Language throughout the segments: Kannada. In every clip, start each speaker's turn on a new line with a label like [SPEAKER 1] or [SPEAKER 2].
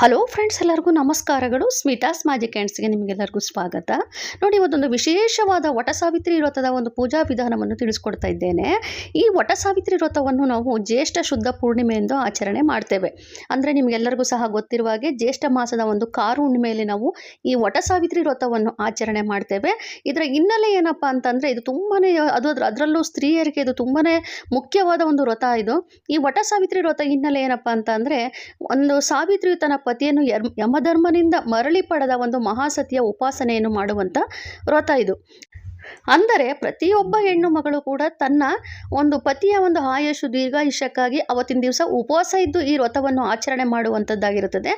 [SPEAKER 1] ಹಲೋ ಫ್ರೆಂಡ್ಸ್ ಎಲ್ಲರಿಗೂ ನಮಸ್ಕಾರಗಳು. ಸ್ಮಿತಾಸ್ ಮ್ಯಾಜಿಕ್ ಕ್ಯಾಂಡ್ಸ್ಗೆ ನಿಮಗೆಲ್ಲರಿಗೂ ಸ್ವಾಗತ. ನೋಡಿ, ಇವತ್ತೊಂದು ವಿಶೇಷವಾದ ವಟ ಸಾವಿತ್ರಿ ವ್ರತದ ಒಂದು ಪೂಜಾ ವಿಧಾನವನ್ನು ತಿಳಿಸ್ಕೊಡ್ತಾ ಇದ್ದೇನೆ. ಈ ವಟ ಸಾವಿತ್ರಿ ವ್ರತವನ್ನು ನಾವು ಜ್ಯೇಷ್ಠ ಶುದ್ಧ ಪೂರ್ಣಿಮೆಯೆಂದು ಆಚರಣೆ ಮಾಡ್ತೇವೆ. ಅಂದರೆ ನಿಮಗೆಲ್ಲರಿಗೂ ಸಹ ಗೊತ್ತಿರುವ ಹಾಗೆ ಜ್ಯೇಷ್ಠ ಮಾಸದ ಒಂದು ಕಾರು ಹುಣ್ಣಿಮೆಯಲ್ಲಿ ನಾವು ಈ ವಟ ಸಾವಿತ್ರಿ ವ್ರತವನ್ನು ಆಚರಣೆ ಮಾಡ್ತೇವೆ. ಇದರ ಹಿನ್ನೆಲೆ ಏನಪ್ಪ ಅಂತಂದರೆ ಇದು ತುಂಬಾ ಅದು ಅದ್ರ- ಅದರಲ್ಲೂ ಸ್ತ್ರೀಯರಿಗೆ ಇದು ತುಂಬಾ ಮುಖ್ಯವಾದ ಒಂದು ವ್ರತ ಇದು. ಈ ವಟ ಸಾವಿತ್ರಿ ವ್ರತ ಹಿನ್ನೆಲೆ ಏನಪ್ಪ ಅಂತ ಅಂದರೆ ಒಂದು ಸಾವಿತ್ರಿಯು ತನ್ನ ಪತಿಯನ್ನು ಯಮಧರ್ಮನಿಂದ ಮರಳಿ ಪಡೆದ ಒಂದು ಮಹಾಸತಿಯ ಉಪಾಸನೆಯನ್ನು ಮಾಡುವಂಥ ವ್ರತ ಇದು. ಅಂದರೆ ಪ್ರತಿಯೊಬ್ಬ ಹೆಣ್ಣು ಮಗಳು ಕೂಡ ತನ್ನ ಒಂದು ಪತಿಯ ಒಂದು ಆಯುಷು ದೀರ್ಘಾಯುಷ್ಯಕ್ಕಾಗಿ ಅವತ್ತಿನ ದಿವಸ ಉಪವಾಸ ಇದ್ದು ಈ ವ್ರತವನ್ನು ಆಚರಣೆ ಮಾಡುವಂಥದ್ದಾಗಿರುತ್ತದೆ.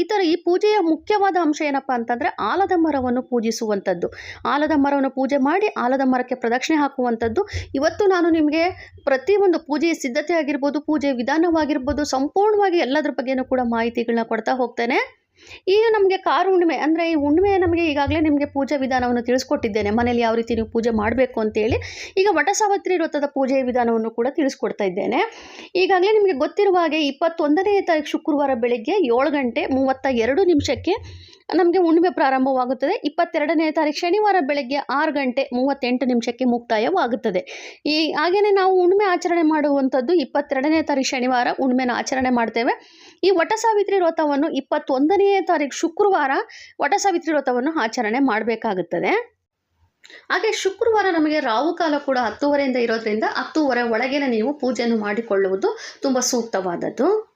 [SPEAKER 1] ಈ ಥರ ಈ ಪೂಜೆಯ ಮುಖ್ಯವಾದ ಅಂಶ ಏನಪ್ಪ ಅಂತಂದರೆ ಆಲದ ಮರವನ್ನು ಪೂಜಿಸುವಂಥದ್ದು. ಆಲದ ಮರವನ್ನು ಪೂಜೆ ಮಾಡಿ ಆಲದ ಮರಕ್ಕೆ ಪ್ರದಕ್ಷಿಣೆ ಹಾಕುವಂಥದ್ದು. ಇವತ್ತು ನಾನು ನಿಮಗೆ ಪ್ರತಿ ಒಂದು ಪೂಜೆಯ ಸಿದ್ಧತೆ ಆಗಿರ್ಬೋದು ಪೂಜೆ ವಿಧಾನವಾಗಿರ್ಬೋದು, ಸಂಪೂರ್ಣವಾಗಿ ಎಲ್ಲದರ ಬಗ್ಗೆನೂ ಕೂಡ ಮಾಹಿತಿಗಳನ್ನ ಕೊಡ್ತಾ ಹೋಗ್ತೇನೆ. ಈಗ ನಮಗೆ ಕಾರು ಹುಣ್ಣಿಮೆ ಅಂದರೆ ಈ ಹುಣ್ಣಿಮೆ ನಮಗೆ ಈಗಾಗಲೇ ನಿಮಗೆ ಪೂಜಾ ವಿಧಾನವನ್ನು ತಿಳಿಸ್ಕೊಟ್ಟಿದ್ದೇನೆ. ಮನೇಲಿ ಯಾವ ರೀತಿ ನೀವು ಪೂಜೆ ಮಾಡಬೇಕು ಅಂತೇಳಿ ಈಗ ವಟ ಸಾವಿತ್ರಿ ವ್ರತದ ಪೂಜೆಯ ವಿಧಾನವನ್ನು ಕೂಡ ತಿಳಿಸ್ಕೊಡ್ತಾ ಇದ್ದೇನೆ. ಈಗಾಗಲೇ ನಿಮಗೆ ಗೊತ್ತಿರುವ ಹಾಗೆ ಇಪ್ಪತ್ತೊಂದನೇ ತಾರೀಕು ಶುಕ್ರವಾರ ಬೆಳಗ್ಗೆ ಏಳು ಗಂಟೆ ಮೂವತ್ತ ಎರಡು ನಿಮಿಷಕ್ಕೆ ನಮಗೆ ಹುಣ್ಣಿಮೆ ಪ್ರಾರಂಭವಾಗುತ್ತದೆ. ಇಪ್ಪತ್ತೆರಡನೇ ತಾರೀಕು ಶನಿವಾರ ಬೆಳಗ್ಗೆ ಆರು ಗಂಟೆ ಮೂವತ್ತೆಂಟು ನಿಮಿಷಕ್ಕೆ ಮುಕ್ತಾಯವಾಗುತ್ತದೆ. ಈ ಹಾಗೆಯೇ ನಾವು ಹುಣ್ಣಿಮೆ ಆಚರಣೆ ಮಾಡುವಂಥದ್ದು ಇಪ್ಪತ್ತೆರಡನೇ ತಾರೀಕು ಶನಿವಾರ ಹುಣ್ಣಿಮೆನ ಆಚರಣೆ ಮಾಡ್ತೇವೆ. ಈ ವಟ ಸಾವಿತ್ರಿ ವ್ರತವನ್ನು ಇಪ್ಪತ್ತೊಂದನೆಯ ತಾರೀಕು ಶುಕ್ರವಾರ ವಟ ಸಾವಿತ್ರಿ ವ್ರತವನ್ನು ಆಚರಣೆ ಮಾಡಬೇಕಾಗುತ್ತದೆ. ಹಾಗೆ ಶುಕ್ರವಾರ ನಮಗೆ ರಾಹುಕಾಲ ಕೂಡ ಹತ್ತುವರೆಯಿಂದ ಇರೋದ್ರಿಂದ ಹತ್ತುವರೆ ಒಳಗೇನೆ ನೀವು ಪೂಜೆಯನ್ನು ಮಾಡಿಕೊಳ್ಳುವುದು ತುಂಬ ಸೂಕ್ತವಾದದ್ದು.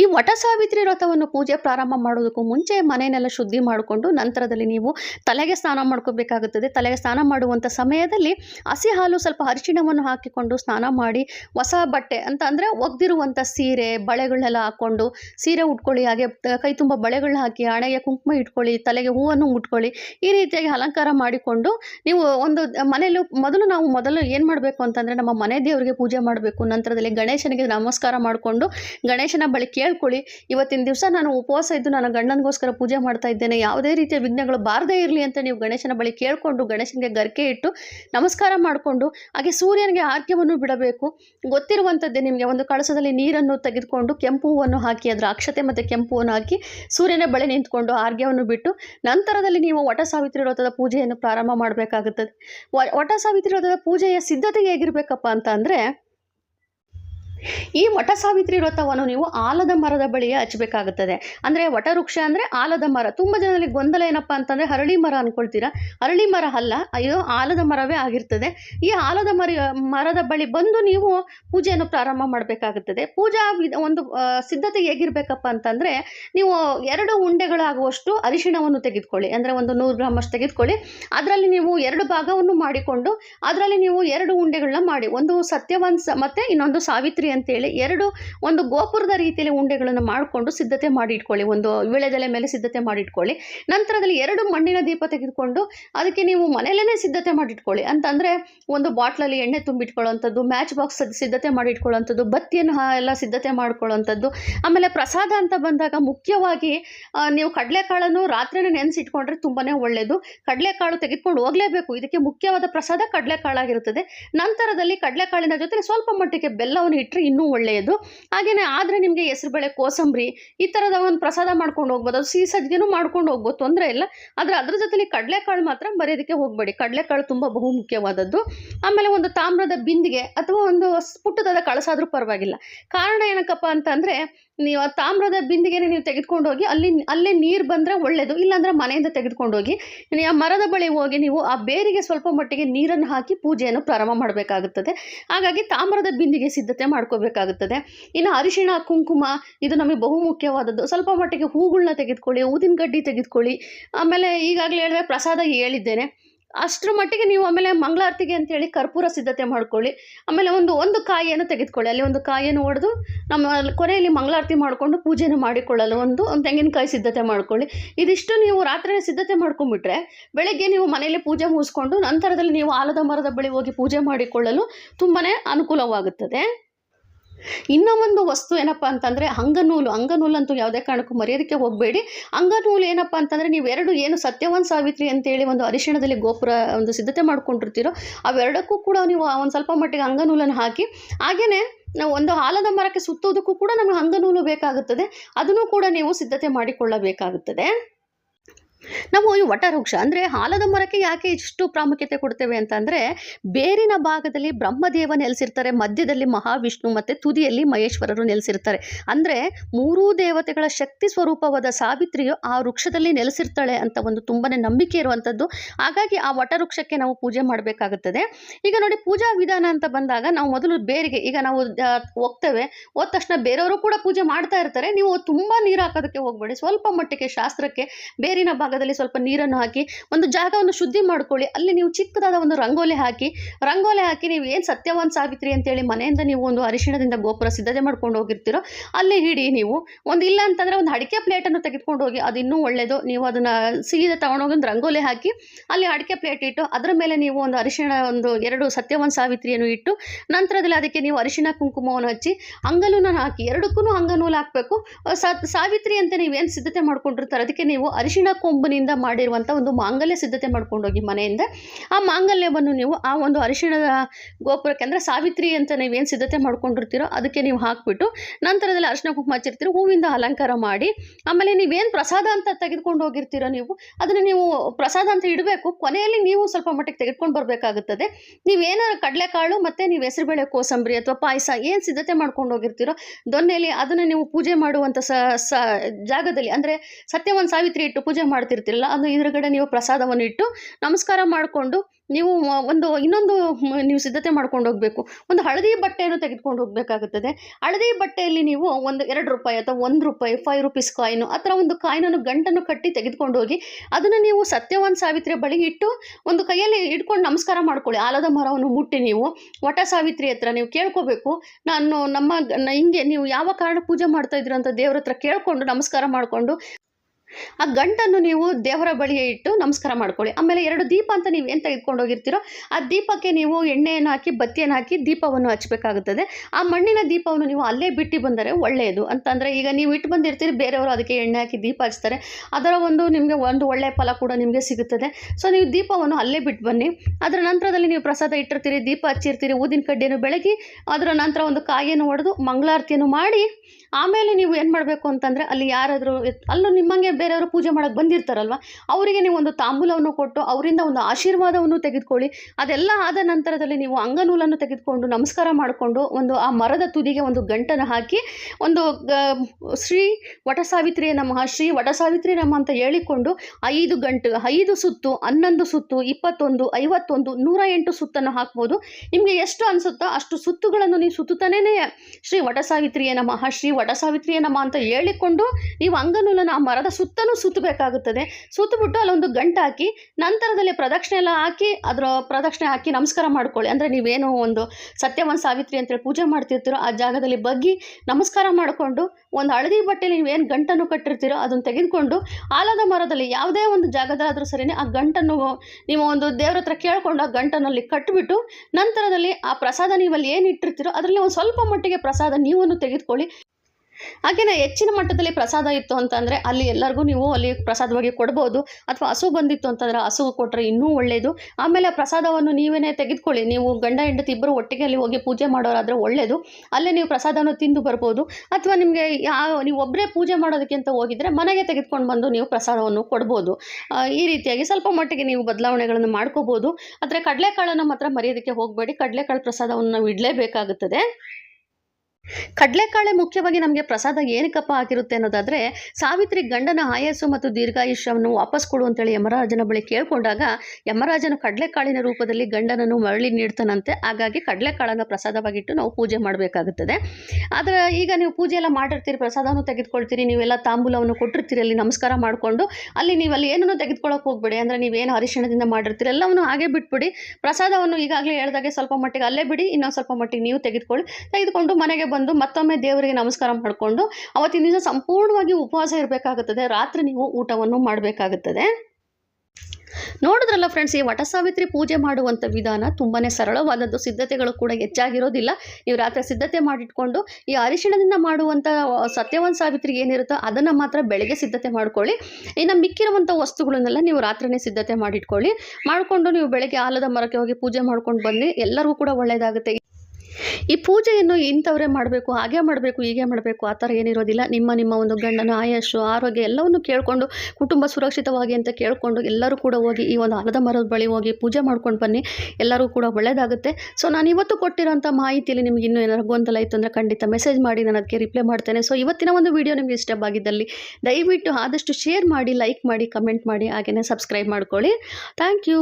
[SPEAKER 1] ಈ ವಟ ಸಾವಿತ್ರಿ ವ್ರತವನ್ನು ಪೂಜೆ ಪ್ರಾರಂಭ ಮಾಡೋದಕ್ಕೂ ಮುಂಚೆ ಮನೆಯನ್ನೆಲ್ಲ ಶುದ್ಧಿ ಮಾಡಿಕೊಂಡು ನಂತರದಲ್ಲಿ ನೀವು ತಲೆಗೆ ಸ್ನಾನ ಮಾಡ್ಕೋಬೇಕಾಗುತ್ತದೆ. ತಲೆಗೆ ಸ್ನಾನ ಮಾಡುವಂಥ ಸಮಯದಲ್ಲಿ ಹಸಿ ಹಾಲು ಸ್ವಲ್ಪ ಅರಿಶಿಣವನ್ನು ಹಾಕಿಕೊಂಡು ಸ್ನಾನ ಮಾಡಿ ಹೊಸ ಬಟ್ಟೆ ಅಂತ ಅಂದರೆ ಒಗ್ದಿರುವಂಥ ಸೀರೆ ಬಳೆಗಳನ್ನೆಲ್ಲ ಹಾಕ್ಕೊಂಡು ಸೀರೆ ಉಟ್ಕೊಳ್ಳಿ, ಹಾಗೆ ಕೈ ತುಂಬ ಬಳೆಗಳನ್ನ ಹಾಕಿ, ಹಣೆಗೆ ಕುಂಕುಮ ಇಟ್ಕೊಳ್ಳಿ, ತಲೆಗೆ ಹೂವನ್ನು ಮುಟ್ಕೊಳ್ಳಿ, ಈ ರೀತಿಯಾಗಿ ಅಲಂಕಾರ ಮಾಡಿಕೊಂಡು ನೀವು ಒಂದು ಮನೆಯಲ್ಲೂ ಮೊದಲು ನಾವು ಮೊದಲು ಏನು ಮಾಡಬೇಕು ಅಂತಂದರೆ ನಮ್ಮ ಮನೆ ದೇವರಿಗೆ ಪೂಜೆ ಮಾಡಬೇಕು. ನಂತರದಲ್ಲಿ ಗಣೇಶನಿಗೆ ನಮಸ್ಕಾರ ಮಾಡಿಕೊಂಡು ಗಣೇಶನ ಬಳಿ ಕೇಳ್ಕೊಳ್ಳಿ ಇವತ್ತಿನ ದಿವಸ ನಾನು ಉಪವಾಸ ಇದ್ದು ನನ್ನ ಗಂಡನಿಗೋಸ್ಕರ ಪೂಜೆ ಮಾಡ್ತಾ ಇದ್ದೇನೆ. ಯಾವುದೇ ರೀತಿಯ ವಿಘ್ನಗಳು ಬಾರದೇ ಇರಲಿ ಅಂತ ನೀವು ಗಣೇಶನ ಬಳಿ ಕೇಳಿಕೊಂಡು ಗಣೇಶನಿಗೆ ಗರಿಕೆ ಇಟ್ಟು ನಮಸ್ಕಾರ ಮಾಡಿಕೊಂಡು ಹಾಗೆ ಸೂರ್ಯನಿಗೆ ಆರ್ಘ್ಯವನ್ನು ಬಿಡಬೇಕು. ಗೊತ್ತಿರುವಂಥದ್ದೇ ನಿಮಗೆ ಒಂದು ಕಳಸದಲ್ಲಿ ನೀರನ್ನು ತೆಗೆದುಕೊಂಡು ಕೆಂಪು ಹೂವನ್ನು ಹಾಕಿ ಅದರ ಅಕ್ಷತೆ ಮತ್ತು ಕೆಂಪು ಹೂವನ್ನು ಹಾಕಿ ಸೂರ್ಯನ ಬಳಿ ನಿಂತ್ಕೊಂಡು ಆರ್ಘ್ಯವನ್ನು ಬಿಟ್ಟು ನಂತರದಲ್ಲಿ ನೀವು ವಟ ಸಾವಿತ್ರಿ ವ್ರತದ ಪೂಜೆಯನ್ನು ಪ್ರಾರಂಭ ಮಾಡಬೇಕಾಗುತ್ತದೆ. ವಟ ಸಾವಿತ್ರಿ ವ್ರತದ ಪೂಜೆಯ ಸಿದ್ಧತೆ ಹೇಗಿರಬೇಕಪ್ಪ ಅಂತ ಅಂದರೆ ಈ ವಟ ಸಾವಿತ್ರಿ ವ್ರತವನ್ನು ನೀವು ಆಲದ ಮರದ ಬಳಿಯೇ ಹಚ್ಚಬೇಕಾಗುತ್ತದೆ. ಅಂದರೆ ವಟವೃಕ್ಷ ಅಂದರೆ ಆಲದ ಮರ. ತುಂಬ ಜನರಲ್ಲಿ ಗೊಂದಲ ಏನಪ್ಪ ಅಂತಂದರೆ ಹರಳಿ ಮರ ಅಂದ್ಕೊಳ್ತೀರಾ ಹರಳಿ ಮರ ಅಲ್ಲ, ಇದು ಆಲದ ಮರವೇ ಆಗಿರ್ತದೆ. ಈ ಆಲದ ಮರ, ಮರದ ಬಳಿ ಬಂದು ನೀವು ಪೂಜೆಯನ್ನು ಪ್ರಾರಂಭ ಮಾಡಬೇಕಾಗುತ್ತದೆ. ಪೂಜಾ ಒಂದು ಸಿದ್ಧತೆ ಹೇಗಿರಬೇಕಪ್ಪ ಅಂತಂದರೆ ನೀವು ಎರಡು ಉಂಡೆಗಳಾಗುವಷ್ಟು ಅರಿಶಿಣವನ್ನು ತೆಗೆದುಕೊಳ್ಳಿ. ಅಂದರೆ ಒಂದು ನೂರು ಗ್ರಾಮಷ್ಟು ತೆಗೆದುಕೊಳ್ಳಿ. ಅದರಲ್ಲಿ ನೀವು ಎರಡು ಭಾಗವನ್ನು ಮಾಡಿಕೊಂಡು, ಅದರಲ್ಲಿ ನೀವು ಎರಡು ಉಂಡೆಗಳನ್ನ ಮಾಡಿ. ಒಂದು ಸತ್ಯವಂತ ಮತ್ತು ಇನ್ನೊಂದು ಸಾವಿತ್ರಿ ಅಂತೇಳಿ ಎರಡು ಒಂದು ಗೋಪುರದ ರೀತಿಯಲ್ಲಿ ಉಂಡೆಗಳನ್ನು ಮಾಡಿಕೊಂಡು ಸಿದ್ಧತೆ ಮಾಡಿ ಇಟ್ಕೊಳ್ಳಿ ಒಂದು ವಿಳೆದೆಲೆ ಮೇಲೆ ಸಿದ್ಧತೆ ಮಾಡಿ ಇಟ್ಕೊಳ್ಳಿ ನಂತರದಲ್ಲಿ ಎರಡು ಮಣ್ಣಿನ ದೀಪ ತೆಗೆದುಕೊಂಡು ಅದಕ್ಕೆ ನೀವು ಮನೆಯಲ್ಲೇ ಸಿದ್ಧತೆ ಮಾಡಿ ಇಟ್ಕೊಳ್ಳಿ ಅಂತಂದರೆ ಒಂದು ಬಾಟ್ಲಲ್ಲಿ ಎಣ್ಣೆ ತುಂಬಿಟ್ಕೊಳ್ಳೋವಂಥದ್ದು, ಮ್ಯಾಚ್ ಬಾಕ್ಸ್ ಸಿದ್ಧತೆ ಮಾಡಿ ಇಟ್ಕೊಳ್ಳೋವಂಥದ್ದು ಬತ್ತಿಯನ್ನು ಎಲ್ಲ ಸಿದ್ಧತೆ ಮಾಡ್ಕೊಳ್ಳೋವಂಥದ್ದು. ಆಮೇಲೆ ಪ್ರಸಾದ ಅಂತ ಬಂದಾಗ ಮುಖ್ಯವಾಗಿ ನೀವು ಕಡಲೆಕಾಳನ್ನು ರಾತ್ರಿನೇ ನೆನೆಸಿಟ್ಕೊಂಡ್ರೆ ತುಂಬಾ ಒಳ್ಳೆಯದು ಕಡಲೆಕಾಳು ತೆಗೆದುಕೊಂಡು ಹೋಗಲೇಬೇಕು. ಇದಕ್ಕೆ ಮುಖ್ಯವಾದ ಪ್ರಸಾದ ಕಡಲೆಕಾಳಾಗಿರುತ್ತದೆ. ನಂತರದಲ್ಲಿ ಕಡಲೆಕಾಳಿನ ಜೊತೆ ಸ್ವಲ್ಪ ಮಟ್ಟಿಗೆ ಬೆಲ್ಲವನ್ನು ಇಟ್ಟರೆ ಇನ್ನೂ ಒಳ್ಳೆಯದು. ಹಾಗೆಯೇ ಆದರೆ ನಿಮಗೆ ಹೆಸರುಬೇಳೆ ಕೋಸಂಬರಿ ಈ ಥರದ ಒಂದು ಪ್ರಸಾದ ಮಾಡ್ಕೊಂಡು ಹೋಗ್ಬೋದು, ಅದು ಸಿಹಿ ಸಜ್ಜಿಗೆನೂ ಮಾಡ್ಕೊಂಡು ಹೋಗ್ಬೋದು, ತೊಂದರೆ ಇಲ್ಲ. ಆದರೆ ಅದ್ರ ಜೊತೆಲಿ ಕಡಲೆಕಾಳು ಮಾತ್ರ ಬರೆಯೋದಕ್ಕೆ ಹೋಗಬೇಡಿ. ಕಡಲೆಕಾಳು ತುಂಬ ಬಹು ಮುಖ್ಯವಾದದ್ದು. ಆಮೇಲೆ ಒಂದು ತಾಮ್ರದ ಬಿಂದಿಗೆ ಅಥವಾ ಒಂದು ಪುಟ್ಟದಾದ ಕಳಸಾದ್ರೂ ಪರವಾಗಿಲ್ಲ. ಕಾರಣ ಏನಕ್ಕಪ್ಪ ಅಂತಂದರೆ ನೀವು ತಾಮ್ರದ ಬಿಂದಿಗೆನ ನೀವು ತೆಗೆದುಕೊಂಡು ಹೋಗಿ ಅಲ್ಲಿ, ಅಲ್ಲೇ ನೀರು ಬಂದರೆ ಒಳ್ಳೆಯದು ಇಲ್ಲಾಂದರೆ ಮನೆಯಿಂದ ತೆಗೆದುಕೊಂಡು ಹೋಗಿ ಆ ಮರದ ಬಳಿ ಹೋಗಿ ನೀವು ಆ ಬೇರಿಗೆ ಸ್ವಲ್ಪ ಮಟ್ಟಿಗೆ ನೀರನ್ನು ಹಾಕಿ ಪೂಜೆಯನ್ನು ಪ್ರಾರಂಭ ಮಾಡಬೇಕಾಗುತ್ತದೆ. ಹಾಗಾಗಿ ತಾಮ್ರದ ಬಿಂದಿಗೆ ಸಿದ್ಧತೆ ಮಾಡ್ಕೋಬೇಕಾಗುತ್ತದೆ. ಇನ್ನು ಅರಿಶಿಣ, ಕುಂಕುಮ, ಇದು ನಮಗೆ ಬಹು ಮುಖ್ಯವಾದದ್ದು. ಸ್ವಲ್ಪ ಮಟ್ಟಿಗೆ ಹೂಗಳನ್ನ ತೆಗೆದುಕೊಳ್ಳಿ, ಊದಿನ ಗಡ್ಡಿ ತೆಗೆದುಕೊಳ್ಳಿ. ಆಮೇಲೆ ಈಗಾಗಲೇ ಹೇಳಿದ್ರೆ ಪ್ರಸಾದ ಹೇಳಿದ್ದೇನೆ. ಅಷ್ಟರ ಮಟ್ಟಿಗೆ ನೀವು ಆಮೇಲೆ ಮಂಗಳಾರತಿಗೆ ಅಂತೇಳಿ ಕರ್ಪೂರ ಸಿದ್ಧತೆ ಮಾಡ್ಕೊಳ್ಳಿ. ಆಮೇಲೆ ಒಂದು ಒಂದು ಕಾಯಿಯನ್ನು ತೆಗೆದುಕೊಳ್ಳಿ. ಅಲ್ಲಿ ಒಂದು ಕಾಯಿಯನ್ನು ಒಡೆದು ನಮ್ಮ ಕೊನೆಯಲ್ಲಿ ಮಂಗಳಾರತಿ ಮಾಡಿಕೊಂಡು ಪೂಜೆಯನ್ನು ಮಾಡಿಕೊಳ್ಳಲು ಒಂದು ಒಂದು ತೆಂಗಿನಕಾಯಿ ಸಿದ್ಧತೆ ಮಾಡ್ಕೊಳ್ಳಿ. ಇದಿಷ್ಟು ನೀವು ರಾತ್ರಿನೇ ಸಿದ್ಧತೆ ಮಾಡ್ಕೊಂಡ್ಬಿಟ್ರೆ ಬೆಳಗ್ಗೆ ನೀವು ಮನೆಯಲ್ಲಿ ಪೂಜೆ ಮುಗಿಸ್ಕೊಂಡು ನಂತರದಲ್ಲಿ ನೀವು ಆಲದ ಮರದ ಬಳಿ ಹೋಗಿ ಪೂಜೆ ಮಾಡಿಕೊಳ್ಳಲು ತುಂಬಾ ಅನುಕೂಲವಾಗುತ್ತದೆ. ಇನ್ನೂ ಒಂದು ವಸ್ತು ಏನಪ್ಪ ಅಂತಂದರೆ ಅಂಗನೂಲು. ಅಂಗನೂಲಂತೂ ಯಾವುದೇ ಕಾರಣಕ್ಕೂ ಮರೆಯೋದಕ್ಕೆ ಹೋಗಬೇಡಿ. ಅಂಗನೂಲು ಏನಪ್ಪ ಅಂತಂದರೆ ನೀವು ಎರಡು ಏನು ಸತ್ಯವನ್ ಸಾವಿತ್ರಿ ಅಂತೇಳಿ ಒಂದು ಅರಿಶಿಣದಲ್ಲಿ ಗೋಪುರ ಒಂದು ಸಿದ್ಧತೆ ಮಾಡ್ಕೊಂಡಿರ್ತೀರೋ, ಅವೆರಡಕ್ಕೂ ಕೂಡ ನೀವು ಒಂದು ಸ್ವಲ್ಪ ಮಟ್ಟಿಗೆ ಅಂಗನೂಲನ್ನು ಹಾಕಿ ಹಾಗೆಯೇ ನಾವು ಒಂದು ಆಲದ ಮರಕ್ಕೆ ಸುತ್ತೋದಕ್ಕೂ ಕೂಡ ನಮಗೆ ಅಂಗನೂಲು ಬೇಕಾಗುತ್ತದೆ. ಅದನ್ನು ಕೂಡ ನೀವು ಸಿದ್ಧತೆ ಮಾಡಿಕೊಳ್ಳಬೇಕಾಗುತ್ತದೆ. ನಾವು ಈ ವಟವೃಕ್ಷ ಅಂದರೆ ಆಲದ ಮರಕ್ಕೆ ಯಾಕೆ ಇಷ್ಟು ಪ್ರಾಮುಖ್ಯತೆ ಕೊಡ್ತೇವೆ ಅಂತಂದರೆ ಬೇರಿನ ಭಾಗದಲ್ಲಿ ಬ್ರಹ್ಮದೇವ ನೆಲೆಸಿರ್ತಾರೆ, ಮಧ್ಯದಲ್ಲಿ ಮಹಾವಿಷ್ಣು ಮತ್ತು ತುದಿಯಲ್ಲಿ ಮಹೇಶ್ವರರು ನೆಲೆಸಿರ್ತಾರೆ. ಅಂದರೆ ಮೂರೂ ದೇವತೆಗಳ ಶಕ್ತಿ ಸ್ವರೂಪವಾದ ಸಾವಿತ್ರಿಯು ಆ ವೃಕ್ಷದಲ್ಲಿ ನೆಲೆಸಿರ್ತಾಳೆ ಅಂತ ಒಂದು ತುಂಬಾ ನಂಬಿಕೆ ಇರುವಂಥದ್ದು. ಹಾಗಾಗಿ ಆ ವಟವೃಕ್ಷಕ್ಕೆ ನಾವು ಪೂಜೆ ಮಾಡಬೇಕಾಗುತ್ತದೆ. ಈಗ ನೋಡಿ ಪೂಜಾ ವಿಧಾನ ಅಂತ ಬಂದಾಗ ನಾವು ಮೊದಲು ಬೇರಿಗೆ, ಈಗ ನಾವು ಹೋಗ್ತೇವೆ. ಹೋದ ತಕ್ಷಣ ಬೇರೆಯವರು ಕೂಡ ಪೂಜೆ ಮಾಡ್ತಾ ಇರ್ತಾರೆ. ನೀವು ತುಂಬ ನೀರು ಹಾಕೋದಕ್ಕೆ ಹೋಗಬೇಡಿ. ಸ್ವಲ್ಪ ಮಟ್ಟಿಗೆ ಶಾಸ್ತ್ರಕ್ಕೆ ಬೇರಿನ ಭಾಗದಲ್ಲಿ ಸ್ವಲ್ಪ ನೀರನ್ನು ಹಾಕಿ ಒಂದು ಜಾಗವನ್ನು ಶುದ್ಧಿ ಮಾಡ್ಕೊಳ್ಳಿ. ಅಲ್ಲಿ ನೀವು ಚಿಕ್ಕದಾದ ಒಂದು ರಂಗೋಲಿ ಹಾಕಿ ರಂಗೋಲಿ ಹಾಕಿ ನೀವು ಏನು ಸತ್ಯವಾನ್ ಸಾವಿತ್ರಿ ಅಂತೇಳಿ ಮನೆಯಿಂದ ನೀವು ಒಂದು ಅರಿಶಿಣದಿಂದ ಗೋಪುರ ಸಿದ್ಧತೆ ಮಾಡ್ಕೊಂಡು ಹೋಗಿರ್ತೀರೋ, ಅಲ್ಲಿ ಹಿಡಿ ನೀವು ಒಂದು ಇಲ್ಲ ಅಂತಂದರೆ ಒಂದು ಅಡಿಕೆ ಪ್ಲೇಟನ್ನು ತೆಗೆದುಕೊಂಡು ಹೋಗಿ, ಅದು ಇನ್ನೂ ಒಳ್ಳೆಯದು ನೀವು ಅದನ್ನು ಸೀದಾ ತಗೊಂಡೋಗಿ ಒಂದು ರಂಗೋಲಿ ಹಾಕಿ, ಅಲ್ಲಿ ಅಡಿಕೆ ಪ್ಲೇಟ್ ಇಟ್ಟು, ಅದರ ಮೇಲೆ ನೀವು ಒಂದು ಅರಿಶಿಣ ಒಂದು ಎರಡು ಸತ್ಯವಾನ್ ಸಾವಿತ್ರಿಯನ್ನು ಇಟ್ಟು, ನಂತರದಲ್ಲಿ ಅದಕ್ಕೆ ನೀವು ಅರಿಶಿಣ ಕುಂಕುಮವನ್ನು ಹಚ್ಚಿ ಅಂಗಲೂನ ಹಾಕಿ ಎರಡಕ್ಕೂ ಅಂಗನೂಲು ಹಾಕಬೇಕು. ಸಾವಿತ್ರಿ ಅಂತ ನೀವೇನು ಸಿದ್ಧತೆ ಮಾಡ್ಕೊಂಡಿರ್ತಾರೆ, ಅದಕ್ಕೆ ನೀವು ಅರಿಶಿಣ ಕೊಂಬಿನಿಂದ ಮಾಡಿರುವಂಥ ಒಂದು ಮಾಂಗಲ್ಯ ಸಿದ್ಧತೆ ಮಾಡ್ಕೊಂಡೋಗಿ ಮನೆಯಿಂದ. ಆ ಮಾಂಗಲ್ಯವನ್ನು ನೀವು ಆ ಒಂದು ಅರಿಶಿಣದ ಗೋಪುರಕ್ಕೆ ಅಂದರೆ ಸಾವಿತ್ರಿ ಅಂತ ನೀವೇನು ಸಿದ್ಧತೆ ಮಾಡ್ಕೊಂಡಿರ್ತೀರೋ ಅದಕ್ಕೆ ನೀವು ಹಾಕಿಬಿಟ್ಟು ನಂತರದಲ್ಲಿ ಅರಿಶಿಣ ಕುಂಕುಮ ಹಚ್ಚಿರ್ತೀರೋ, ಹೂವಿಂದ ಅಲಂಕಾರ ಮಾಡಿ, ಆಮೇಲೆ ನೀವೇನು ಪ್ರಸಾದ ಅಂತ ತೆಗೆದುಕೊಂಡು ಹೋಗಿರ್ತೀರೋ ನೀವು, ಅದನ್ನು ನೀವು ಪ್ರಸಾದ ಅಂತ ಇಡಬೇಕು, ಕೊನೆಯಲ್ಲಿ ನೀವು ಸ್ವಲ್ಪ ಮಟ್ಟಿಗೆ ತೆಗೆದುಕೊಂಡು ಬರಬೇಕಾಗುತ್ತದೆ. ನೀವೇನು ಕಡಲೆಕಾಳು ಮತ್ತು ನೀವು ಹೆಸರುಬೇಳೆ ಕೋಸಂಬರಿ ಅಥವಾ ಪಾಯಸ ಏನು ಸಿದ್ಧತೆ ಮಾಡ್ಕೊಂಡು ಹೋಗಿರ್ತೀರೋ ದೊನ್ನೆಯಲ್ಲಿ ಅದನ್ನು ನೀವು ಪೂಜೆ ಮಾಡುವಂಥ ಸ ಸ, ಜಾಗದಲ್ಲಿ ಅಂದರೆ ಸತ್ಯವನ್ನು ಸಾವಿತ್ರಿ ಇಟ್ಟು ಪೂಜೆ ಮಾಡ್ತಿರ್ತೀರಲ್ಲ, ಅದು ಎದುರುಗಡೆ ನೀವು ಪ್ರಸಾದವನ್ನು ಇಟ್ಟು ನಮಸ್ಕಾರ ಮಾಡಿಕೊಂಡು ನೀವು ಒಂದು ಇನ್ನೊಂದು ನೀವು ಸಿದ್ಧತೆ ಮಾಡ್ಕೊಂಡು ಹೋಗಬೇಕು. ಒಂದು ಹಳದಿ ಬಟ್ಟೆಯನ್ನು ತೆಗೆದುಕೊಂಡು ಹೋಗಬೇಕಾಗುತ್ತದೆ. ಹಳದಿ ಬಟ್ಟೆಯಲ್ಲಿ ನೀವು ಒಂದು ಎರಡು ರೂಪಾಯಿ ಅಥವಾ ಒಂದು ರೂಪಾಯಿ ಫೈವ್ ರುಪೀಸ್ ಕಾಯಿನು ಆ ಥರ ಒಂದು ಕಾಯಿನನ್ನು ಗಂಟನ್ನು ಕಟ್ಟಿ ತೆಗೆದುಕೊಂಡು ಹೋಗಿ ಅದನ್ನು ನೀವು ಸತ್ಯವಾನ್ ಸಾವಿತ್ರಿ ಬಳಿ ಇಟ್ಟು ಒಂದು ಕೈಯಲ್ಲಿ ಇಟ್ಕೊಂಡು ನಮಸ್ಕಾರ ಮಾಡ್ಕೊಳ್ಳಿ. ಆಲದ ಮರವನ್ನು ಮುಟ್ಟಿ ನೀವು, ವಟ ಸಾವಿತ್ರಿ ಹತ್ರ ನೀವು ಕೇಳ್ಕೋಬೇಕು. ನಾನು ನಮ್ಮ ಹಿಂಗೆ ನೀವು ಯಾವ ಕಾರಣ ಪೂಜೆ ಮಾಡ್ತಾ ಇದ್ದೀರ ಅಂತ ದೇವ್ರ ಹತ್ರ ಕೇಳ್ಕೊಂಡು ನಮಸ್ಕಾರ ಮಾಡಿಕೊಂಡು ಆ ಗಂಟನ್ನು ನೀವು ದೇವರ ಬಳಿಯೇ ಇಟ್ಟು ನಮಸ್ಕಾರ ಮಾಡ್ಕೊಳ್ಳಿ. ಆಮೇಲೆ ಎರಡು ದೀಪ ಅಂತ ನೀವು ಏನು ತೆಗೆದುಕೊಂಡು ಹೋಗಿರ್ತೀರೋ, ಆ ದೀಪಕ್ಕೆ ನೀವು ಎಣ್ಣೆಯನ್ನು ಹಾಕಿ, ಬತ್ತಿಯನ್ನು ಹಾಕಿ ದೀಪವನ್ನು ಹಚ್ಚಬೇಕಾಗುತ್ತದೆ. ಆ ಮಣ್ಣಿನ ದೀಪವನ್ನು ನೀವು ಅಲ್ಲೇ ಬಿಟ್ಟು ಬಂದರೆ ಒಳ್ಳೆಯದು. ಅಂತಂದರೆ ಈಗ ನೀವು ಇಟ್ಟು ಬಂದಿರ್ತೀರಿ, ಬೇರೆಯವರು ಅದಕ್ಕೆ ಎಣ್ಣೆ ಹಾಕಿ ದೀಪ ಹಚ್ತಾರೆ. ಅದರ ಒಂದು ನಿಮಗೆ ಒಂದು ಒಳ್ಳೆಯ ಫಲ ಕೂಡ ನಿಮಗೆ ಸಿಗುತ್ತದೆ. ಸೊ, ನೀವು ದೀಪವನ್ನು ಅಲ್ಲೇ ಬಿಟ್ಟು ಬನ್ನಿ. ಅದರ ನಂತರದಲ್ಲಿ ನೀವು ಪ್ರಸಾದ ಇಟ್ಟಿರ್ತೀರಿ, ದೀಪ ಹಚ್ಚಿರ್ತೀರಿ, ಊದಿನ ಕಡ್ಡಿಯನ್ನು ಬೆಳಗಿ, ಅದರ ನಂತರ ಒಂದು ಕಾಯಿಯನ್ನು ಹೊಡೆದು ಮಂಗಳಾರತಿಯನ್ನು ಮಾಡಿ ಆಮೇಲೆ ನೀವು ಏನು ಮಾಡಬೇಕು ಅಂತಂದರೆ ಅಲ್ಲಿ ಯಾರಾದರೂ ಅಲ್ಲೂ ನಿಮ್ಮಂಗೆ ಬೇರೆಯವರು ಪೂಜೆ ಮಾಡೋಕ್ಕೆ ಬಂದಿರ್ತಾರಲ್ವ? ಅವರಿಗೆ ನೀವು ಒಂದು ತಾಂಬೂಲವನ್ನು ಕೊಟ್ಟು ಅವರಿಂದ ಒಂದು ಆಶೀರ್ವಾದವನ್ನು ತೆಗೆದುಕೊಳ್ಳಿ. ಅದೆಲ್ಲ ಆದ ನಂತರದಲ್ಲಿ ನೀವು ಅಂಗನೂಲನ್ನು ತೆಗೆದುಕೊಂಡು ನಮಸ್ಕಾರ ಮಾಡಿಕೊಂಡು ಒಂದು ಆ ಮರದ ತುದಿಗೆ ಒಂದು ಗಂಟನ್ನು ಹಾಕಿ ಒಂದು ಶ್ರೀ ವಟ ಸಾವಿತ್ರಿಯ ನಮಃ, ಶ್ರೀ ವಟ ಸಾವಿತ್ರಿ ನಮಃ ಅಂತ ಹೇಳಿಕೊಂಡು ಐದು ಗಂಟು, ಐದು ಸುತ್ತು, ಹನ್ನೊಂದು ಸುತ್ತು, ಇಪ್ಪತ್ತೊಂದು, ಐವತ್ತೊಂದು, ನೂರ ಎಂಟು ಸುತ್ತನ್ನು ಹಾಕ್ಬೋದು. ನಿಮಗೆ ಎಷ್ಟು ಅನಿಸುತ್ತೋ ಅಷ್ಟು ಸುತ್ತುಗಳನ್ನು ನೀವು ಸುತ್ತುತ್ತಾನೇ ಶ್ರೀ ವಟ ಸಾವಿತ್ರಿಯ ನಮಃ, ಶ್ರೀ ವಟ ಸಾವಿತ್ರಿಯ ನಮಃ ಅಂತ ಹೇಳಿಕೊಂಡು ನೀವು ಅಂಗನೂಲನ ಆ ಮರದ ಸುತ್ತಲೂ ಸುತ್ತಬೇಕಾಗುತ್ತದೆ. ಸುತ್ತಬಿಟ್ಟು ಅಲ್ಲೊಂದು ಗಂಟು ಹಾಕಿ, ನಂತರದಲ್ಲಿ ಪ್ರದಕ್ಷಿಣೆ ಎಲ್ಲ ಹಾಕಿ, ಅದರ ಪ್ರದಕ್ಷಿಣೆ ಹಾಕಿ ನಮಸ್ಕಾರ ಮಾಡ್ಕೊಳ್ಳಿ. ಅಂದರೆ ನೀವೇನು ಒಂದು ಸತ್ಯವನ್ ಸಾವಿತ್ರಿ ಅಂತೇಳಿ ಪೂಜೆ ಮಾಡ್ತಿರ್ತೀರೋ, ಆ ಜಾಗದಲ್ಲಿ ಬಗ್ಗಿ ನಮಸ್ಕಾರ ಮಾಡಿಕೊಂಡು, ಒಂದು ಹಳದಿ ಬಟ್ಟೆಲಿ ನೀವೇನು ಗಂಟನ್ನು ಕಟ್ಟಿರ್ತೀರೋ ಅದನ್ನು ತೆಗೆದುಕೊಂಡು, ಆಲದ ಮರದಲ್ಲಿ ಯಾವುದೇ ಒಂದು ಜಾಗದಾದರೂ ಸರಿನೇ ಆ ಗಂಟನ್ನು ನೀವು ಒಂದು ದೇವ್ರ ಹತ್ರ ಕೇಳಿಕೊಂಡು ಆ ಗಂಟನಲ್ಲಿ ಕಟ್ಟಿಬಿಟ್ಟು ನಂತರದಲ್ಲಿ ಆ ಪ್ರಸಾದ ನೀವಲ್ಲಿ ಏನು ಇಟ್ಟಿರ್ತೀರೋ, ಅದರಲ್ಲಿ ಒಂದು ಸ್ವಲ್ಪ ಮಟ್ಟಿಗೆ ಪ್ರಸಾದ ನೀವನ್ನು ತೆಗೆದುಕೊಳ್ಳಿ. ಹಾಗೆಯೇ ಹೆಚ್ಚಿನ ಮಟ್ಟದಲ್ಲಿ ಪ್ರಸಾದ ಇತ್ತು ಅಂತಂದರೆ ಅಲ್ಲಿ ಎಲ್ಲರಿಗೂ ನೀವು ಅಲ್ಲಿ ಪ್ರಸಾದವಾಗಿ ಕೊಡ್ಬೋದು ಅಥವಾ ಹಸು ಬಂದಿತ್ತು ಅಂತಂದರೆ ಹಸು ಕೊಟ್ಟರೆ ಇನ್ನೂ ಒಳ್ಳೆಯದು ಆಮೇಲೆ ಪ್ರಸಾದವನ್ನು ನೀವೇ ತೆಗೆದುಕೊಳ್ಳಿ. ನೀವು ಗಂಡ ಹೆಂಡತಿ ಇಬ್ಬರು ಒಟ್ಟಿಗೆ ಅಲ್ಲಿ ಹೋಗಿ ಪೂಜೆ ಮಾಡೋರಾದರೆ ಒಳ್ಳೆಯದು ಅಲ್ಲೇ ನೀವು ಪ್ರಸಾದವನ್ನು ತಿಂದು ಬರ್ಬೋದು. ಅಥವಾ ನಿಮಗೆ ಯಾವ, ನೀವು ಒಬ್ಬರೇ ಪೂಜೆ ಮಾಡೋದಕ್ಕೆ ಅಂತ ಹೋಗಿದ್ರೆ ಮನೆಗೆ ತೆಗೆದುಕೊಂಡು ಬಂದು ನೀವು ಪ್ರಸಾದವನ್ನು ಕೊಡ್ಬೋದು. ಈ ರೀತಿಯಾಗಿ ಸ್ವಲ್ಪ ಮಟ್ಟಿಗೆ ನೀವು ಬದಲಾವಣೆಗಳನ್ನು ಮಾಡ್ಕೋಬೋದು. ಆದರೆ ಕಡಲೆಕಾಳನ್ನು ಮಾತ್ರ ಮರೆಯೋದಕ್ಕೆ ಹೋಗಬೇಡಿ. ಕಡಲೆಕಾಳು ಪ್ರಸಾದವನ್ನು ನಾವು ಇಡಲೇಬೇಕಾಗುತ್ತದೆ. ಕಡಲೆಕಾಳೆ ಮುಖ್ಯವಾಗಿ ನಮಗೆ ಪ್ರಸಾದ ಏನಕ್ಕಪ್ಪ ಆಗಿರುತ್ತೆ ಅನ್ನೋದಾದರೆ ಸಾವಿತ್ರಿ ಗಂಡನ ಆಯಸ್ಸು ಮತ್ತು ದೀರ್ಘಾಯುಷ್ಯವನ್ನು ವಾಪಸ್ ಕೊಡು ಅಂತೇಳಿ ಯಮರಾಜನ ಬಳಿ ಕೇಳಿಕೊಂಡಾಗ ಯಮರಾಜನು ಕಡಲೆಕಾಳಿನ ರೂಪದಲ್ಲಿ ಗಂಡನನ್ನು ಮರಳಿ ನೀಡ್ತಾನಂತೆ. ಹಾಗಾಗಿ ಕಡಲೆಕಾಳನ್ನು ಪ್ರಸಾದವಾಗಿಟ್ಟು ನಾವು ಪೂಜೆ ಮಾಡಬೇಕಾಗುತ್ತದೆ. ಆದರೆ ಈಗ ನೀವು ಪೂಜೆ ಎಲ್ಲ ಮಾಡಿರ್ತೀರಿ ಪ್ರಸಾದವನ್ನು ತೆಗೆದುಕೊಳ್ತೀರಿ, ನೀವೆಲ್ಲ ತಾಂಬೂಲವನ್ನು ಕೊಟ್ಟಿರ್ತೀರಿ, ಅಲ್ಲಿ ನಮಸ್ಕಾರ ಮಾಡಿಕೊಂಡು ಅಲ್ಲಿ ನೀವು ಅಲ್ಲಿ ಏನನ್ನು ತೆಗೆದುಕೊಳ್ಳೋಕೆ ಹೋಗ್ಬೇಡಿ, ಅಂದರೆ ನೀವೇನು ಅರಿಶಿಣದಿಂದ ಮಾಡಿರ್ತೀರಿ, ಎಲ್ಲವನ್ನು ಹಾಗೆ ಬಿಟ್ಬಿಡಿ. ಪ್ರಸಾದವನ್ನು ಈಗಾಗಲೇ ಹೇಳಿದಾಗೆ ಸ್ವಲ್ಪ ಮಟ್ಟಿಗೆ ಅಲ್ಲೇ ಬಿಡಿ, ಇನ್ನೊಂದು ಸ್ವಲ್ಪ ಮಟ್ಟಿಗೆ ನೀವು ತೆಗೆದುಕೊಳ್ಳಿ, ತೆಗೆದುಕೊಂಡು ಮನೆಗೆ ಮತ್ತೊಮ್ಮೆ ದೇವರಿಗೆ ನಮಸ್ಕಾರ ಮಾಡಿಕೊಂಡು ಅವತ್ತಿನ ದಿವಸ ಸಂಪೂರ್ಣವಾಗಿ ಉಪವಾಸ ಇರಬೇಕಾಗುತ್ತದೆ. ರಾತ್ರಿ ನೀವು ಊಟವನ್ನು ಮಾಡಬೇಕಾಗುತ್ತದೆ. ನೋಡಿದ್ರಲ್ಲ ಫ್ರೆಂಡ್ಸ್ ಈ ವಟ ಸಾವಿತ್ರಿ ಪೂಜೆ ಮಾಡುವಂಥ ವಿಧಾನ ತುಂಬಾ ಸರಳವಾದದ್ದು. ಸಿದ್ಧತೆಗಳು ಕೂಡ ಹೆಚ್ಚಾಗಿರೋದಿಲ್ಲ. ನೀವು ರಾತ್ರಿ ಸಿದ್ಧತೆ ಮಾಡಿಟ್ಕೊಂಡು ಈ ಅರಿಶಿಣದಿಂದ ಮಾಡುವಂಥ ಸತ್ಯವಂತ ಸಾವಿತ್ರಿ ಏನಿರುತ್ತೋ ಅದನ್ನು ಮಾತ್ರ ಬೆಳಗ್ಗೆ ಸಿದ್ಧತೆ ಮಾಡ್ಕೊಳ್ಳಿ. ಇನ್ನು ಮಿಕ್ಕಿರುವಂಥ ವಸ್ತುಗಳನ್ನೆಲ್ಲ ನೀವು ರಾತ್ರಿನೇ ಸಿದ್ಧತೆ ಮಾಡಿಟ್ಕೊಳ್ಳಿ. ಮಾಡಿಕೊಂಡು ನೀವು ಬೆಳಗ್ಗೆ ಆಲದ ಮರಕ್ಕೆ ಹೋಗಿ ಪೂಜೆ ಮಾಡ್ಕೊಂಡು ಬನ್ನಿ. ಎಲ್ಲರಿಗೂ ಕೂಡ ಒಳ್ಳೆಯದಾಗುತ್ತೆ ಈ ಪೂಜೆಯನ್ನು ಇಂಥವರೇ ಮಾಡಬೇಕು, ಹಾಗೆ ಮಾಡಬೇಕು, ಹೀಗೆ ಮಾಡಬೇಕು, ಆ ಥರ ಏನಿರೋದಿಲ್ಲ. ನಿಮ್ಮ ನಿಮ್ಮ ಒಂದು ಗಂಡನ ಆಯಸ್ಸು, ಆರೋಗ್ಯ ಎಲ್ಲವನ್ನು ಕೇಳಿಕೊಂಡು, ಕುಟುಂಬ ಸುರಕ್ಷಿತವಾಗಿ ಅಂತ ಕೇಳಿಕೊಂಡು ಎಲ್ಲರೂ ಕೂಡ ಹೋಗಿ ಈ ಒಂದು ಆಲದ ಮರದ ಬಳಿ ಹೋಗಿ ಪೂಜೆ ಮಾಡ್ಕೊಂಡು ಬನ್ನಿ. ಎಲ್ಲರೂ ಕೂಡ ಒಳ್ಳೆಯದಾಗುತ್ತೆ ಸೊ, ನಾನು ಇವತ್ತು ಕೊಟ್ಟಿರೋಂಥ ಮಾಹಿತಿಯಲ್ಲಿ ನಿಮ್ಗೆ ಇನ್ನೂ ಏನಾದ್ರು ಗೊಂದಲ ಇತ್ತು ಅಂದರೆ ಖಂಡಿತ ಮೆಸೇಜ್ ಮಾಡಿ, ನಾನು ಅದಕ್ಕೆ ರಿಪ್ಲೈ ಮಾಡ್ತೇನೆ. ಸೊ ಇವತ್ತಿನ ಒಂದು ವಿಡಿಯೋ ನಿಮಗೆ ಇಷ್ಟ ಆಗಿದ್ದಲ್ಲಿ ದಯವಿಟ್ಟು ಆದಷ್ಟು ಶೇರ್ ಮಾಡಿ ಲೈಕ್ ಮಾಡಿ ಕಮೆಂಟ್ ಮಾಡಿ, ಹಾಗೆಯೇ ಸಬ್ಸ್ಕ್ರೈಬ್ ಮಾಡ್ಕೊಳ್ಳಿ. Thank you